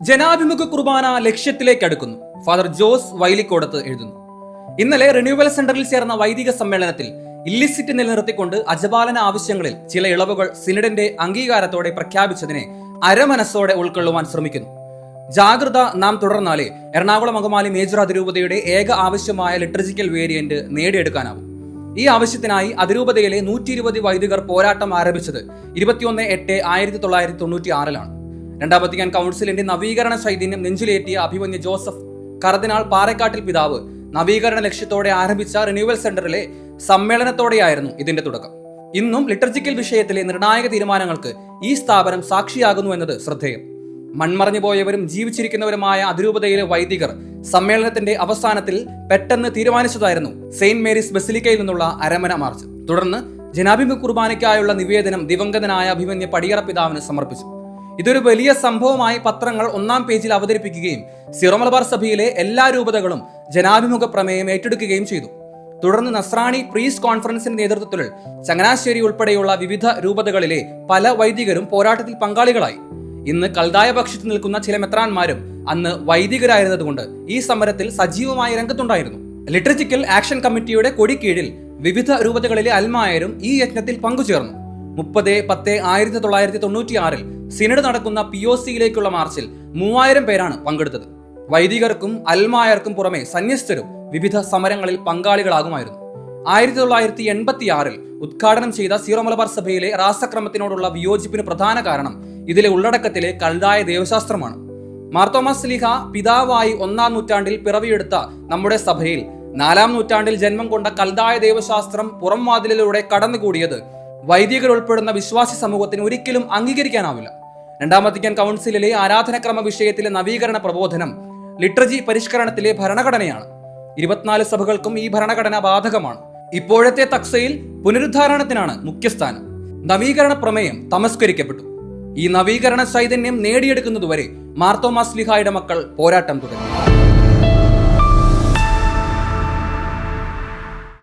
ജനാഭിമുഖ കുർബാന ലക്ഷ്യത്തിലേക്ക് അടുക്കുന്നു. ഫാദർ ജോസ് വൈലിക്കോടത്ത് എഴുതുന്നു. ഇന്നലെ റിന്യൂവൽ സെന്ററിൽ ചേർന്ന വൈദിക സമ്മേളനത്തിൽ ഇല്ലിസിറ്റ് നിലനിർത്തിക്കൊണ്ട് അജപാലന ആവശ്യങ്ങളിൽ ചില ഇളവുകൾ സിനഡിന്റെ അംഗീകാരത്തോടെ പ്രഖ്യാപിച്ചതിനെ അരമനസ്സോടെ ഉൾക്കൊള്ളുവാൻ ശ്രമിക്കുന്നു. ജാഗ്രത നാം തുടർന്നാലേ എറണാകുളം അങ്കമാലി മേജർ അതിരൂപതയുടെ ഏക ആവശ്യമായ ലിറ്റർജിക്കൽ വേരിയന്റ് നേടിയെടുക്കാനാവും. ഈ ആവശ്യത്തിനായി അതിരൂപതയിലെ നൂറ്റി ഇരുപത് വൈദികർ പോരാട്ടം ആരംഭിച്ചത് ഇരുപത്തിയൊന്ന് എട്ട് ആയിരത്തി തൊള്ളായിരത്തി തൊണ്ണൂറ്റി ആറിലാണ് രണ്ടാം വത്തിക്കാൻ കൗൺസിലിന്റെ നവീകരണ ചൈതന്യം നെഞ്ചിലേറ്റിയ അഭിമന്യ ജോസഫ്. കർദിനാൾ പാറക്കാട്ടിൽ പിതാവ്. നവീകരണ ലക്ഷ്യത്തോടെ ആരംഭിച്ച റിന്യൂവൽ സെന്ററിലെ സമ്മേളനത്തോടെയായിരുന്നു ഇതിന്റെ തുടക്കം. ഇന്നും ലിറ്റർജിക്കൽ വിഷയത്തിലെ നിർണായക തീരുമാനങ്ങൾക്ക് ഈ സ്ഥാപനം സാക്ഷിയാകുന്നു എന്നത് ശ്രദ്ധേയം. മൺമറഞ്ഞു പോയവരും ജീവിച്ചിരിക്കുന്നവരുമായ അതിരൂപതയിലെ വൈദികർ സമ്മേളനത്തിന്റെ അവസാനത്തിൽ പെട്ടെന്ന് തീരുമാനിച്ചതായിരുന്നു സെയിന്റ് മേരീസ് ബസിലിക്കയിൽ നിന്നുള്ള അരമന മാർച്ച്. തുടർന്ന് ജനാഭിമുഖ കുർബാനയ്ക്കായുള്ള നിവേദനം ദിവംഗതനായ അഭിമന്യ പടിയറ പിതാവിന് സമർപ്പിച്ചു. ഇതൊരു വലിയ സംഭവമായി പത്രങ്ങൾ ഒന്നാം പേജിൽ അവതരിപ്പിക്കുകയും സിറോമലബാർ സഭയിലെ എല്ലാ രൂപതകളും ജനാഭിമുഖ പ്രമേയം ഏറ്റെടുക്കുകയും ചെയ്തു. തുടർന്ന് നസ്രാണി പ്രീസ് കോൺഫറൻസിന്റെ നേതൃത്വത്തിൽ ചങ്ങനാശ്ശേരി ഉൾപ്പെടെയുള്ള വിവിധ രൂപതകളിലെ പല വൈദികരും പോരാട്ടത്തിൽ പങ്കാളികളായി. ഇന്ന് കൽതായ പക്ഷത്ത് നിൽക്കുന്ന ചില മെത്രാന്മാരും അന്ന് വൈദികരായിരുന്നതുകൊണ്ട് ഈ സമരത്തിൽ സജീവമായ രംഗത്തുണ്ടായിരുന്നു. ലിറ്ററജിക്കൽ ആക്ഷൻ കമ്മിറ്റിയുടെ കൊടിക്കീഴിൽ കീഴിൽ വിവിധ രൂപതകളിലെ അൽമായരും ഈ യജ്ഞത്തിൽ പങ്കുചേർന്നു. മുപ്പത് പത്ത് ആയിരത്തി തൊള്ളായിരത്തി തൊണ്ണൂറ്റി ആറിൽ സിനഡ് നടക്കുന്ന പി ഒ സിയിലേക്കുള്ള മാർച്ചിൽ മൂവായിരം പേരാണ് പങ്കെടുത്തത്. വൈദികർക്കും അൽമായർക്കും പുറമെ സന്യസ്തരും വിവിധ സമരങ്ങളിൽ പങ്കാളികളാകുമായിരുന്നു. ആയിരത്തി തൊള്ളായിരത്തി എൺപത്തി ആറിൽ ഉദ്ഘാടനം ചെയ്ത സീറോ മലബാർ സഭയിലെ രാസക്രമത്തിനോടുള്ള വിയോജിപ്പിന് പ്രധാന കാരണം ഇതിലെ ഉള്ളടക്കത്തിലെ കൽതായ ദേവശാസ്ത്രമാണ്. മാർത്തോമാസ് ലിഹ പിതാവായി ഒന്നാം നൂറ്റാണ്ടിൽ പിറവിയെടുത്ത നമ്മുടെ സഭയിൽ നാലാം നൂറ്റാണ്ടിൽ ജന്മം കൊണ്ട കൽതായ ദേവശാസ്ത്രം പുറം വാതിലിലൂടെ കടന്നുകൂടിയത് വൈദികർ ഉൾപ്പെടുന്ന വിശ്വാസി സമൂഹത്തിന് ഒരിക്കലും അംഗീകരിക്കാനാവില്ല. രണ്ടാം വത്തിക്കാൻ കൗൺസിലിലെ ആരാധനക്രമ വിഷയത്തിലെ നവീകരണ പ്രബോധനം ലിറ്റർജി പരിഷ്കരണത്തിലെ ഭരണഘടനയാണ്. ഇരുപത്തിനാല് സഭകൾക്കും ഈ ഭരണഘടന ബാധകമാണ്. ഇപ്പോഴത്തെ തക്സയിൽ പുനരുദ്ധാരണത്തിനാണ് മുഖ്യസ്ഥാനം. നവീകരണ പ്രമേയം തമസ്കരിക്കപ്പെട്ടു. ഈ നവീകരണ ചൈതന്യം നേടിയെടുക്കുന്നതുവരെ മാർത്തോമാസ്ലിഹായുടെ മക്കൾ പോരാട്ടം തുടങ്ങി